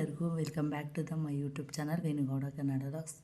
ಎಲ್ಲರಿಗೂ welcome back to the my YouTube channel Venugowda Kannada rocks.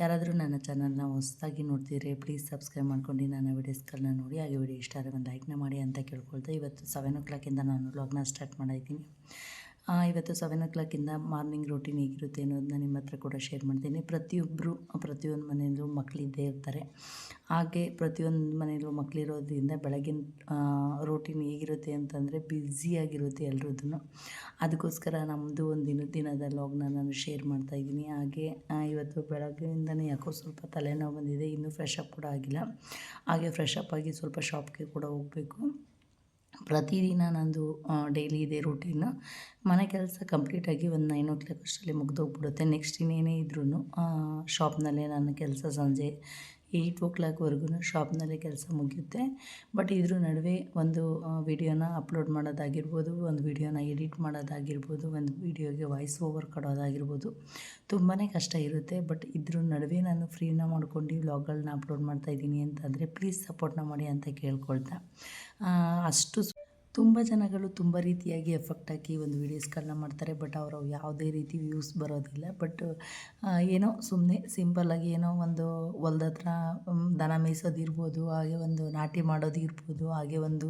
ಯಾರಾದರೂ ನನ್ನ ಚಾನಲ್ನ ಹೊಸದಾಗಿ ನೋಡ್ತಿದ್ರೆ ಪ್ಲೀಸ್ ಸಬ್ಸ್ಕ್ರೈಬ್ ಮಾಡ್ಕೊಂಡು ನನ್ನ ವೀಡಿಯೋಸ್ಗಳನ್ನ ನೋಡಿ, ಹಾಗೆ ವಿಡಿಯೋ ಇಷ್ಟ ಆದರೆ ಒಂದು ಲೈಕ್ನ ಮಾಡಿ ಅಂತ ಕೇಳ್ಕೊಳ್ತಾ ಇವತ್ತು ಸೆವೆನ್ ಓ ಕ್ಲಾಕಿಂದ ನಾನು ವ್ಲಾಗ್ನ ಸ್ಟಾರ್ಟ್ ಮಾಡಿದ್ದೀನಿ ಇವತ್ತು ಸೆವೆನ್ ಓ ಕ್ಲಾಕಿಂದ ಮಾರ್ನಿಂಗ್ ರೂಟೀನ್ ಹೇಗಿರುತ್ತೆ ಅನ್ನೋದನ್ನ ನಿಮ್ಮ ಹತ್ರ ಕೂಡ ಶೇರ್ ಮಾಡ್ತೀನಿ. ಪ್ರತಿಯೊಬ್ಬರು ಪ್ರತಿಯೊಂದು ಮನೆಯಲ್ಲೂ ಮಕ್ಕಳಿದ್ದೇ ಇರ್ತಾರೆ. ಹಾಗೆ ಪ್ರತಿಯೊಂದು ಮನೆಯಲ್ಲೂ ಮಕ್ಕಳಿರೋದ್ರಿಂದ ಬೆಳಗಿನ ರೂಟೀನ್ ಹೇಗಿರುತ್ತೆ ಅಂತಂದರೆ ಬ್ಯುಸಿಯಾಗಿರುತ್ತೆ ಎಲ್ರದ್ದು ಅದಕ್ಕೋಸ್ಕರ ನಮ್ಮದು ಒಂದು ದಿನ, ದಿನದ ಲಾಗ್ನ ನಾನು ಶೇರ್ ಮಾಡ್ತಾ ಇದ್ದೀನಿ. ಹಾಗೆ ಇವತ್ತು ಬೆಳಗ್ಗೆಯಿಂದನೇ ಯಾಕೋ ಸ್ವಲ್ಪ ತಲೆನೋವು ಬಂದಿದೆ. ಇನ್ನೂ ಫ್ರೆಶ್ ಅಪ್ ಕೂಡ ಆಗಿಲ್ಲ. ಹಾಗೆ ಫ್ರೆಶ್ ಆಗಿ ಸ್ವಲ್ಪ ಶಾಪ್ಗೆ ಕೂಡ ಹೋಗಬೇಕು. ಪ್ರತಿದಿನ ನಂದು ಡೈಲಿ ಇದೆ ರೂಟೀನು ಮನೆ ಕೆಲಸ ಕಂಪ್ಲೀಟಾಗಿ ಒಂದು ನೈನ್ ಓ ಕ್ಲಾಕ್ ಅಷ್ಟರಲ್ಲಿ ಮುಗ್ದೋಗ್ಬಿಡುತ್ತೆ. ನೆಕ್ಸ್ಟ್ ಇನ್ನೇನೇ ಇದ್ರೂ ಶಾಪ್ನಲ್ಲೇ ನನ್ನ ಕೆಲಸ ಸಂಜೆ ಏಯ್ಟ್ ಓ ಕ್ಲಾಕ್ವರೆಗೂ ಶಾಪ್ನಲ್ಲೇ ಕೆಲಸ ಮುಗಿಯುತ್ತೆ. ಬಟ್ ಇದ್ರ ನಡುವೆ ಒಂದು ವಿಡಿಯೋನ ಅಪ್ಲೋಡ್ ಮಾಡೋದಾಗಿರ್ಬೋದು, ಒಂದು ವಿಡಿಯೋನ ಎಡಿಟ್ ಮಾಡೋದಾಗಿರ್ಬೋದು, ಒಂದು ವಿಡಿಯೋಗೆ ವಾಯ್ಸ್ ಓವರ್ ಕೊಡೋದಾಗಿರ್ಬೋದು ತುಂಬಾ ಕಷ್ಟ ಇರುತ್ತೆ. ಬಟ್ ಇದ್ರ ನಡುವೆ ನಾನು ಫ್ರೀನ ಮಾಡ್ಕೊಂಡು ವ್ಲಾಗ್ಗಳನ್ನ ಅಪ್ಲೋಡ್ ಮಾಡ್ತಾಯಿದ್ದೀನಿ ಅಂತಂದರೆ ಪ್ಲೀಸ್ ಸಪೋರ್ಟ್ನ ಮಾಡಿ ಅಂತ ಕೇಳ್ಕೊಳ್ತಾ. ಅಷ್ಟು ತುಂಬ ಜನಗಳು ತುಂಬ ರೀತಿಯಾಗಿ ಎಫೆಕ್ಟ್ ಹಾಕಿ ಒಂದು ವೀಡಿಯೋಸ್ಗಳನ್ನ ಮಾಡ್ತಾರೆ. ಬಟ್ ಅವರು ಯಾವುದೇ ರೀತಿ ವ್ಯೂಸ್ ಬರೋದಿಲ್ಲ. ಬಟ್ ಏನೋ ಸುಮ್ಮನೆ ಸಿಂಪಲ್ಲಾಗಿ ಏನೋ ಒಂದು ಹೊಲ್ದ ಹತ್ರ ಮ್, ದನ ಮೇಯಿಸೋದಿರ್ಬೋದು ಹಾಗೆ ಒಂದು ನಾಟಿ ಮಾಡೋದಿರ್ಬೋದು ಹಾಗೆ ಒಂದು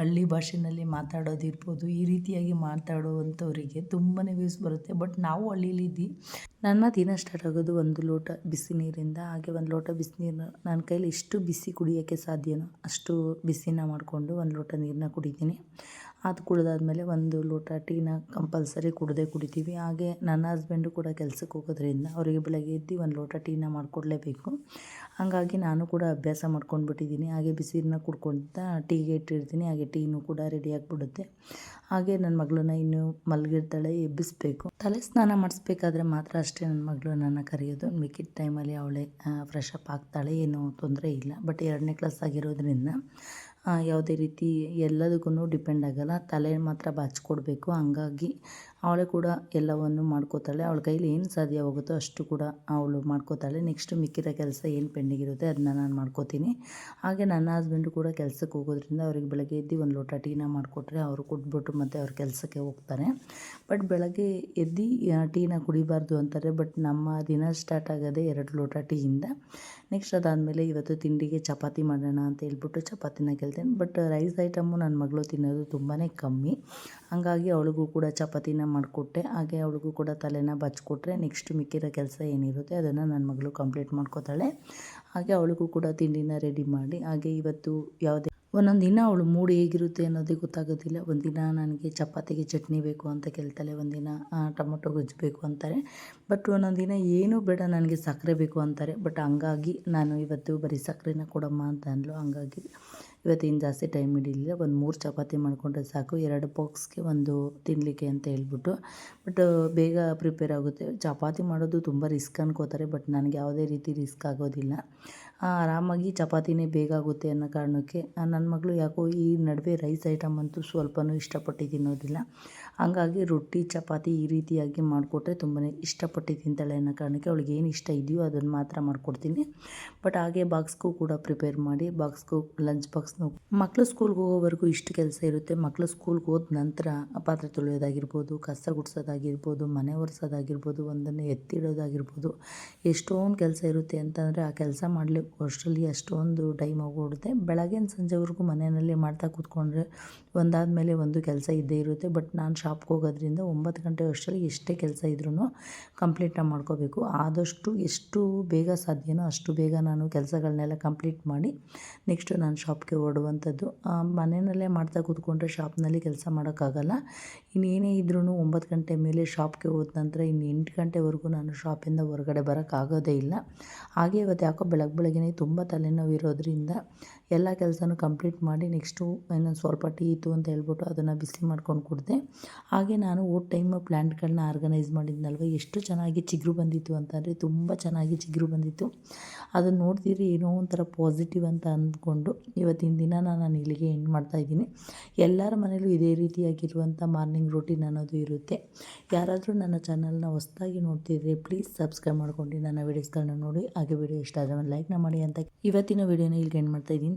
ಹಳ್ಳಿ ಭಾಷೆನಲ್ಲಿ ಮಾತಾಡೋದಿರ್ಬೋದು ಈ ರೀತಿಯಾಗಿ ಮಾತಾಡುವಂಥವರಿಗೆ ತುಂಬಾ ವ್ಯೂಸ್ ಬರುತ್ತೆ. ಬಟ್ ನಾವು ಹಳ್ಳೀಲಿದ್ದು ನನ್ನ ದಿನ ಸ್ಟಾರ್ಟ್ ಆಗೋದು ಒಂದು ಲೋಟ ಬಿಸಿ ನೀರಿಂದ ಹಾಗೆ ಒಂದು ಲೋಟ ಬಿಸಿ ನೀರನ್ನ ನನ್ನ ಕೈಯಲ್ಲಿ ಎಷ್ಟು ಬಿಸಿ ಕುಡಿಯೋಕ್ಕೆ ಸಾಧ್ಯನೋ ಅಷ್ಟು ಬಿಸಿನ ಮಾಡಿಕೊಂಡು ಒಂದು ಲೋಟ ನೀರನ್ನ ಕುಡಿತೀನಿ. ಅದು ಕುಡಿದಾದ್ಮೇಲೆ ಒಂದು ಲೋಟ ಟೀನ ಕಂಪಲ್ಸರಿ ಕುಡದೇ ಕುಡಿತೀವಿ. ಹಾಗೆ ನನ್ನ ಹಸ್ಬೆಂಡು ಕೂಡ ಕೆಲಸಕ್ಕೆ ಹೋಗೋದ್ರಿಂದ ಅವರಿಗೆ ಬೆಳಗ್ಗೆ ಎದ್ದು ಒಂದು ಲೋಟ ಟೀನ ಮಾಡಿಕೊಡ್ಲೇಬೇಕು. ಹಾಗಾಗಿ ನಾನು ಕೂಡ ಅಭ್ಯಾಸ ಮಾಡ್ಕೊಂಡ್ಬಿಟ್ಟಿದ್ದೀನಿ. ಹಾಗೆ ಬಿಸಿನೀರನ್ನ ಕುಡ್ಕೊಳ್ತಾ ಟೀಗೆ ಇಟ್ಟಿರ್ತೀನಿ. ಹಾಗೆ ಟೀನು ಕೂಡ ರೆಡಿ ಆಗಿಬಿಡುತ್ತೆ. ಹಾಗೆ ನನ್ನ ಮಗಳನ್ನ ಇನ್ನು ಮಲಗಿರ್ತಾಳೆ, ಎಬ್ಬಿಸ್ಬೇಕು. ತಲೆ ಸ್ನಾನ ಮಾಡಿಸ್ಬೇಕಾದ್ರೆ ಮಾತ್ರ ಅಷ್ಟೇ ನನ್ನ ಮಗಳು ನನ್ನ ಕರೆಯೋದು. ಮಿಕ್ಕಿದ ಟೈಮಲ್ಲಿ ಅವಳೇ ಫ್ರೆಶ್ ಅಪ್ ಆಗ್ತಾಳೆ. ಏನೂ ತೊಂದರೆ ಇಲ್ಲ. ಬಟ್ ಎರಡನೇ ಕ್ಲಾಸ್ ಆಗಿರೋದ್ರಿಂದ ಯಾವುದೇ ರೀತಿ ಎಲ್ಲದಕ್ಕೂ ಡಿಪೆಂಡ್ ಆಗಲ್ಲ. ತಲೆ ಮಾತ್ರ ಬಾಚ್ಕೊಡ್ಬೇಕು. ಹಂಗಾಗಿ ಅವಳೇ ಕೂಡ ಎಲ್ಲವನ್ನು ಮಾಡ್ಕೋತಾಳೆ. ಅವಳ ಕೈಲಿ ಏನು ಸಾಧ್ಯ ಹೋಗುತ್ತೋ ಅಷ್ಟು ಕೂಡ ಅವಳು ಮಾಡ್ಕೋತಾಳೆ. ನೆಕ್ಸ್ಟ್ ಮಿಕ್ಕಿರೋ ಕೆಲಸ ಏನು ಪೆಂಡಿಂಗ್ ಇರುತ್ತೆ ಅದನ್ನ ನಾನು ಮಾಡ್ಕೋತೀನಿ. ಹಾಗೆ ನನ್ನ ಹಸ್ಬೆಂಡು ಕೂಡ ಕೆಲಸಕ್ಕೆ ಹೋಗೋದ್ರಿಂದ ಅವ್ರಿಗೆ ಬೆಳಗ್ಗೆ ಎದ್ದು ಒಂದು ಲೋಟ ಟೀನ ಮಾಡಿಕೊಟ್ರೆ ಅವರು ಕೊಟ್ಬಿಟ್ಟು ಮತ್ತು ಅವ್ರ ಕೆಲಸಕ್ಕೆ ಹೋಗ್ತಾರೆ. ಬಟ್ ಬೆಳಗ್ಗೆ ಎದ್ದು ಟೀನ ಕುಡಿಬಾರ್ದು ಅಂತಾರೆ. ಬಟ್ ನಮ್ಮ ದಿನ ಸ್ಟಾರ್ಟ್ ಆಗೋದೇ ಎರಡು ಲೋಟ ಟೀಯಿಂದ ನೆಕ್ಸ್ಟ್ ಅದಾದಮೇಲೆ ಇವತ್ತು ತಿಂಡಿಗೆ ಚಪಾತಿ ಮಾಡೋಣ ಅಂತ ಹೇಳ್ಬಿಟ್ಟು ಚಪಾತಿನ ಕೇಳ್ತೇನೆ. ಬಟ್ ರೈಸ್ ಐಟಮು ನನ್ನ ಮಗಳು ತಿನ್ನೋದು ತುಂಬಾ ಕಮ್ಮಿ. ಹಾಗಾಗಿ ಅವಳಿಗೂ ಕೂಡ ಚಪಾತಿನ ಮಾಡಿಕೊಟ್ಟೆ. ಹಾಗೆ ಅವಳಿಗೂ ಕೂಡ ತಲೆನ ಬಚ್ಕೊಟ್ರೆ ನೆಕ್ಸ್ಟ್ ಮಿಕ್ಕಿರೋ ಕೆಲಸ ಏನಿರುತ್ತೆ ಅದನ್ನು ನನ್ನ ಮಗಳು ಕಂಪ್ಲೀಟ್ ಮಾಡ್ಕೋತಾಳೆ. ಹಾಗೆ ಅವಳಿಗೂ ಕೂಡ ತಿಂಡಿನ ರೆಡಿ ಮಾಡಿ. ಹಾಗೆ ಇವತ್ತು ಯಾವುದೇ ಒಂದೊಂದು ದಿನ ಅವಳು ಮೂಡ್ ಹೇಗಿರುತ್ತೆ ಅನ್ನೋದೇ ಗೊತ್ತಾಗೋದಿಲ್ಲ. ಒಂದಿನ ನನಗೆ ಚಪಾತಿಗೆ ಚಟ್ನಿ ಬೇಕು ಅಂತ ಕೇಳ್ತಾಳೆ, ಒಂದಿನ ಟೊಮೊಟೊ ಗೊಜ್ಜು ಬೇಕು ಅಂತಾರೆ. ಬಟ್ ಒಂದೊಂದು ದಿನ ಏನೂ ಬೇಡ ನನಗೆ ಸಕ್ಕರೆ ಬೇಕು ಅಂತಾರೆ. ಬಟ್ ಹಂಗಾಗಿ ನಾನು ಇವತ್ತು ಬರೀ ಸಕ್ಕರೆನ ಕೊಡಮ್ಮ ಅಂತ ಅಂದ್ಲು. ಹಂಗಾಗಿ ಇವತ್ತಿನ ಜಾಸ್ತಿ ಟೈಮ್ ಹಿಡಿಲಿಲ್ಲ. ಒಂದು ಮೂರು ಚಪಾತಿ ಮಾಡಿಕೊಂಡ್ರೆ ಸಾಕು. ಎರಡು ಬಾಕ್ಸ್ಗೆ ಒಂದು ತಿನ್ನಲಿಕ್ಕೆ ಅಂತ ಹೇಳ್ಬಿಟ್ಟು. ಬಟ್ ಬೇಗ ಪ್ರಿಪೇರ್ ಆಗುತ್ತೆ. ಚಪಾತಿ ಮಾಡೋದು ತುಂಬ ರಿಸ್ಕ್ ಅನ್ಕೋತಾರೆ ಬಟ್ ನನಗೆ ಯಾವುದೇ ರೀತಿ ರಿಸ್ಕ್ ಆಗೋದಿಲ್ಲ. ಆರಾಮಾಗಿ ಚಪಾತಿನೇ ಬೇಗ ಆಗುತ್ತೆ ಅನ್ನೋ ಕಾರಣಕ್ಕೆ ನನ್ನ ಮಗಳು ಯಾಕೋ ಈ ನಡುವೆ ರೈಸ್ ಐಟಮ್ ಅಂತೂ ಸ್ವಲ್ಪನೂ ಇಷ್ಟಪಟ್ಟು ತಿನ್ನೋದಿಲ್ಲ ಹಂಗಾಗಿ ರೊಟ್ಟಿ, ಚಪಾತಿ ಈ ರೀತಿಯಾಗಿ ಮಾಡಿಕೊಟ್ರೆ ತುಂಬಾ ಇಷ್ಟಪಟ್ಟು ತಿಂತಾಳೆ ಅನ್ನೋ ಕಾರಣಕ್ಕೆ ಅವಳಿಗೆ ಏನು ಇಷ್ಟ ಇದೆಯೋ ಅದನ್ನು ಮಾತ್ರ ಮಾಡಿಕೊಡ್ತೀನಿ. ಬಟ್ ಹಾಗೆ ಬಾಕ್ಸ್ಗೂ ಕೂಡ ಪ್ರಿಪೇರ್ ಮಾಡಿ ಬಾಕ್ಸ್ಗೂ ಲಂಚ್ ಬಾಕ್ಸ್ನು ಮಕ್ಕಳು ಸ್ಕೂಲ್ಗೆ ಹೋಗೋವರೆಗೂ ಇಷ್ಟು ಕೆಲಸ ಇರುತ್ತೆ. ಮಕ್ಕಳು ಸ್ಕೂಲ್ಗೆ ಹೋದ ನಂತರ ಪಾತ್ರೆ ತೊಳೆಯೋದಾಗಿರ್ಬೋದು, ಕಸ ಗುಡಿಸೋದಾಗಿರ್ಬೋದು, ಮನೆ ಒರೆಸೋದಾಗಿರ್ಬೋದು, ಒಂದನ್ನು ಎತ್ತಿಡೋದಾಗಿರ್ಬೋದು, ಎಷ್ಟೊಂದು ಕೆಲಸ ಇರುತ್ತೆ ಅಂತಂದರೆ ಆ ಕೆಲಸ ಮಾಡಲಿ ಅಷ್ಟರಲ್ಲಿ ಅಷ್ಟೊಂದು ಟೈಮ್ ಆಗೋಗುತ್ತೆ ಬೆಳಗ್ಗಿನ ಸಂಜೆವರೆಗೂ ಮನೆಯಲ್ಲೇ ಮಾಡ್ತಾ ಕೂತ್ಕೊಂಡ್ರೆ ಒಂದಾದಮೇಲೆ ಒಂದು ಕೆಲಸ ಇದ್ದೇ ಇರುತ್ತೆ. ಬಟ್ ನಾನು ಶಾಪ್ಗೆ ಹೋಗೋದ್ರಿಂದ ಒಂಬತ್ತು ಗಂಟೆ ಅಷ್ಟರಲ್ಲಿ ಎಷ್ಟೇ ಕೆಲಸ ಇದ್ರೂ ಕಂಪ್ಲೀಟ್ನ ಮಾಡ್ಕೋಬೇಕು. ಆದಷ್ಟು ಎಷ್ಟು ಬೇಗ ಸಾಧ್ಯನೋ ಅಷ್ಟು ಬೇಗ ನಾನು ಕೆಲಸಗಳನ್ನೆಲ್ಲ ಕಂಪ್ಲೀಟ್ ಮಾಡಿ ನೆಕ್ಸ್ಟು ನಾನು ಶಾಪ್ಗೆ ಹೊರಡುವಂಥದ್ದು ಮನೆಯಲ್ಲೇ ಮಾಡ್ತಾ ಕೂತ್ಕೊಂಡ್ರೆ ಶಾಪ್ನಲ್ಲಿ ಕೆಲಸ ಮಾಡೋಕ್ಕಾಗಲ್ಲ. ಇನ್ನೇನೇ ಇದ್ರೂ ಒಂಬತ್ತು ಗಂಟೆ ಮೇಲೆ ಶಾಪ್ಗೆ ಹೋದ ನಂತರ ಇನ್ನು ಎಂಟು ಗಂಟೆವರೆಗೂ ನಾನು ಶಾಪಿಂದ ಹೊರಗಡೆ ಬರೋಕ್ಕಾಗೋದೇ ಇಲ್ಲ. ಹಾಗೆ ಇವತ್ತು ಯಾಕೋ ಬೆಳಗ್ಗೆ ಬೆಳಗ್ಗೆ ತುಂಬ ತಲೆನೋವು ಇರೋದ್ರಿಂದ ಎಲ್ಲ ಕೆಲಸನೂ ಕಂಪ್ಲೀಟ್ ಮಾಡಿ ನೆಕ್ಸ್ಟು ಇನ್ನೊಂದು ಸ್ವಲ್ಪ ಟೀ ಇತ್ತು ಅಂತ ಹೇಳ್ಬಿಟ್ಟು ಅದನ್ನು ಬಿಸಿ ಮಾಡ್ಕೊಂಡು ಕುಡಿದೆ. ಹಾಗೆ ನಾನು ಓಟ್ ಟೈಮ್ ಪ್ಲ್ಯಾಂಟ್ಗಳನ್ನ ಆರ್ಗನೈಸ್ ಮಾಡಿದ್ನಲ್ವ, ಎಷ್ಟು ಚೆನ್ನಾಗಿ ಚಿಗುರು ಬಂದಿತ್ತು ಅಂತಂದರೆ ತುಂಬ ಚೆನ್ನಾಗಿ ಚಿಗುರು ಬಂದಿತ್ತು. ಅದನ್ನು ನೋಡ್ತಿದ್ರೆ ಏನೋ ಒಂಥರ ಪಾಸಿಟಿವ್ ಅಂತ ಅಂದ್ಕೊಂಡು ಇವತ್ತಿನ ದಿನ ನಾನು ಇಲ್ಲಿಗೆ ಎಂಡ್ ಮಾಡ್ತಾಯಿದ್ದೀನಿ ಎಲ್ಲರ ಮನೇಲೂ ಇದೇ ರೀತಿಯಾಗಿರುವಂಥ ಮಾರ್ನಿಂಗ್ ರೂಟೀನ್ ಅನ್ನೋದು ಇರುತ್ತೆ. ಯಾರಾದರೂ ನನ್ನ ಚಾನಲ್ನ ಹೊಸದಾಗಿ ನೋಡ್ತಿದ್ರೆ ಪ್ಲೀಸ್ ಸಬ್ಸ್ಕ್ರೈಬ್ ಮಾಡ್ಕೊಂಡು ನನ್ನ ವೀಡಿಯೋಸ್ಗಳನ್ನ ನೋಡಿ. ಹಾಗೆ ವಿಡಿಯೋ ಇಷ್ಟ ಆದರೆ ಲೈಕ್ನ ಮಾಡಿ ಅಂತ. ಇವತ್ತಿನ ವೀಡಿಯೋನ ಇಲ್ಲಿಗೆ ಎಂಡ್ ಮಾಡ್ತಾಯಿದ್ದೀನಿ